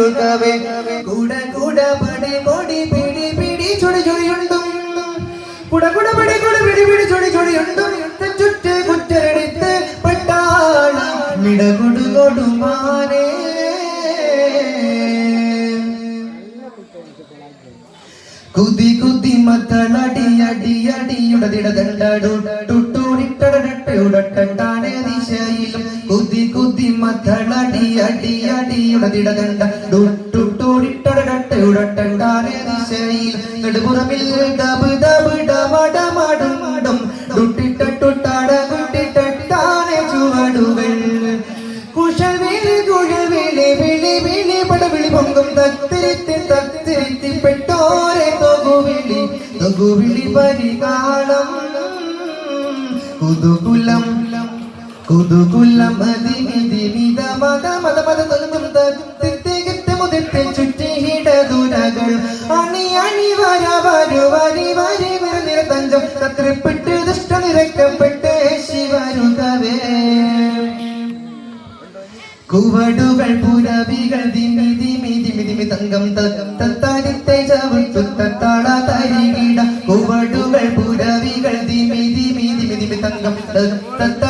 ചൊല്ലുകവേ കുട കുട പടി പൊടി പിടി പിടി ചുടി ചുടിയുണ്ടും കുട കുട പടി കുട പിടി പിടി ചുടി ചുടിയുണ്ടും ചുറ്റ് കുറ്റരെടുത്ത് പട്ടാള മിടകൊടു കൊടുമാനേ. കുതി കുതി മത്തളടി അടി അടിയുടെ ദിടതണ്ടടുട്ടുട്ടുണിട്ടടട്ടയുടെ ദിശയിൽ തൊകുവിളി പരികാളം കുതുകുലം കുതുകുലം അതിമിതി മിത മത മത മത തൊന്നും തിത്തികിത്ത് മുതിർത്തിൽ ചുറ്റിയിടതുരകൾ അണി അണി വര വരു വരി വരി നിര തഞ്ചം തത്രിപ്പിട്ട് ദുഷ്ട നിരക്കപ്പെട്ട് ശിവരുതവേ കുവടുകൾ പുരവികൾ ദിമി ദിമി ദിമി ദിമി തങ്കം തത്താരിത്തെ ചവിട്ടു തത്താള തരികിട കുവടുകൾ പുരവികൾ ദിമി ദിമി ദിമി ദിമി തങ്കം തത്താരിത്തെ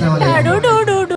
കുട